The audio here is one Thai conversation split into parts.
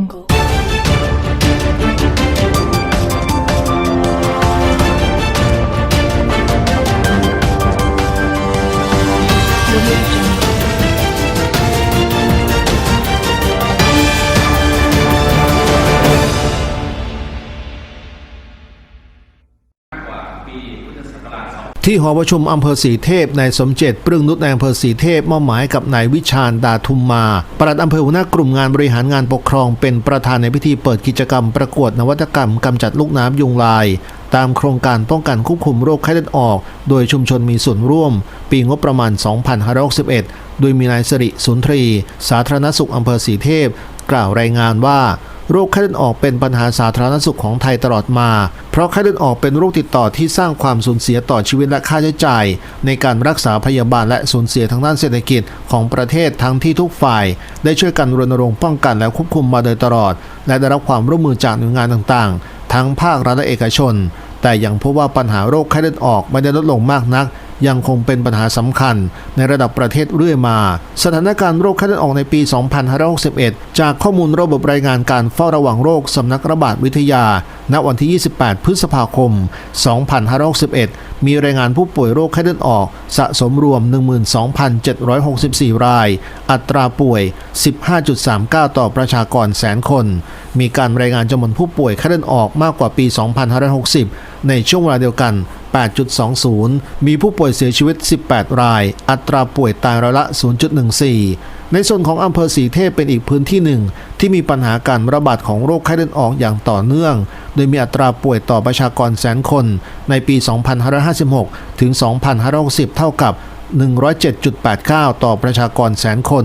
jungle. ที่หอประชุมอำเภอสีเทพนายสมเจตปรึงนุชในอำเภอสีเทพมอบหมายกับนายวิชาญดาทุมมาปลัดอำเภอหัวหน้ากลุ่มงานบริหารงานปกครอง เป็นประธานในพิธีเปิดกิจกรรมประกวดนวัตกรรมกำจัดลูกน้ำยุงลาย ตามโครงการป้องกันควบคุมโรคไข้เลือดออก โดยชุมชนมีส่วนร่วม ปีงบประมาณ 2561 โดยมีนายสิริสุนทรี สาธารณสุขอำเภอสีเทพ กล่าวรายงานว่า โรคไข้เลือดออกเป็นปัญหาสาธารณสุขของไทยตลอดมา เพราะไข้เลือดออกเป็นโรคติดต่อที่สร้างความสูญเสียต่อชีวิตและค่าใช้จ่าย ในการรักษาพยาบาลและสูญเสียทางด้านเศรษฐกิจของประเทศทั้งที่ทุกฝ่าย ได้ช่วยกันรณรงค์ป้องกันและควบคุมมาโดยตลอด และได้รับความร่วมมือจากหน่วยงานต่างๆ ทั้งภาครัฐและเอกชน แต่ยังพบว่าปัญหาโรคไข้เลือดออกไม่ได้ลดลงมากนัก ยังคงเป็นปัญหาสำคัญในระดับประเทศเรื่อยมา สถานการณ์โรคไข้เลือดออกในปี 2561 จากข้อมูลระบบรายงานการเฝ้าระวังโรคสำนักระบาดวิทยา ณ วันที่ 28 พฤษภาคม 2561 มีรายงานผู้ป่วยโรคไข้เลือดออก สะสมรวม 12,764 ราย อัตราป่วย 15.39 ต่อประชากรแสนคน มีการรายงานจำนวนผู้ป่วยไข้เลือดออกมากกว่าปี 2560 ในช่วงเวลาเดียวกัน 8.20 มีผู้ป่วยเสียชีวิต 18 ราย อัตราป่วยตายร้อยละ 0.14 ในส่วนของอำเภอสีเทพเป็นอีกพื้นที่หนึ่ง ที่มีปัญหาการระบาดของโรคไข้เลือดออกอย่างต่อเนื่อง โดยมีอัตราป่วยต่อประชากรแสนคน ในปี 2556 ถึง 2560 เท่ากับ 107.89 ต่อประชากรแสนคน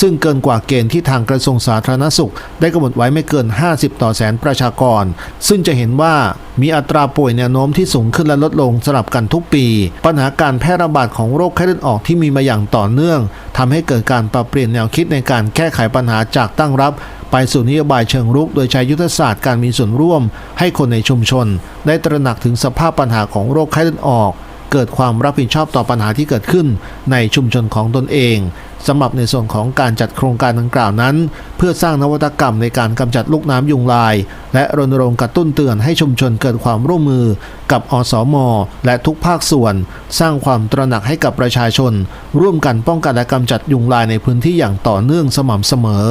ซึ่งเกินกว่าเกณฑ์ที่ทางกระทรวงสาธารณสุข ได้กำหนดไว้ไม่เกิน 50 ต่อแสนประชากร ซึ่งจะเห็นว่ามีอัตราป่วยแนวโน้มที่สูงขึ้นและลดลงสลับกันทุกปี ปัญหาการแพร่ระบาดของโรคไข้เลือดออกที่มีมาอย่างต่อเนื่องทำให้เกิดการปรับเปลี่ยนแนวคิดในการแก้ไขปัญหาจากตั้งรับ ไปสู่นโยบายเชิงรุก โดยใช้ยุทธศาสตร์การมีส่วนร่วม ให้คนในชุมชน ได้ตระหนักถึงสภาพปัญหาของโรคไข้เลือดออก เกิดความรับผิดชอบต่อปัญหาที่เกิดขึ้นในชุมชนของตนเองสำหรับในส่วนของการจัดโครงการดังกล่าวนั้น เพื่อสร้างนวัตกรรมในการกำจัดลูกน้ำยุงลาย และรณรงค์กระตุ้นเตือนให้ชุมชนเกิดความร่วมมือกับอสม และทุกภาคส่วน สร้างความตระหนักให้กับประชาชน ร่วมกันป้องกันและกำจัดยุงลายในพื้นที่อย่างต่อเนื่องสม่ำเสมอ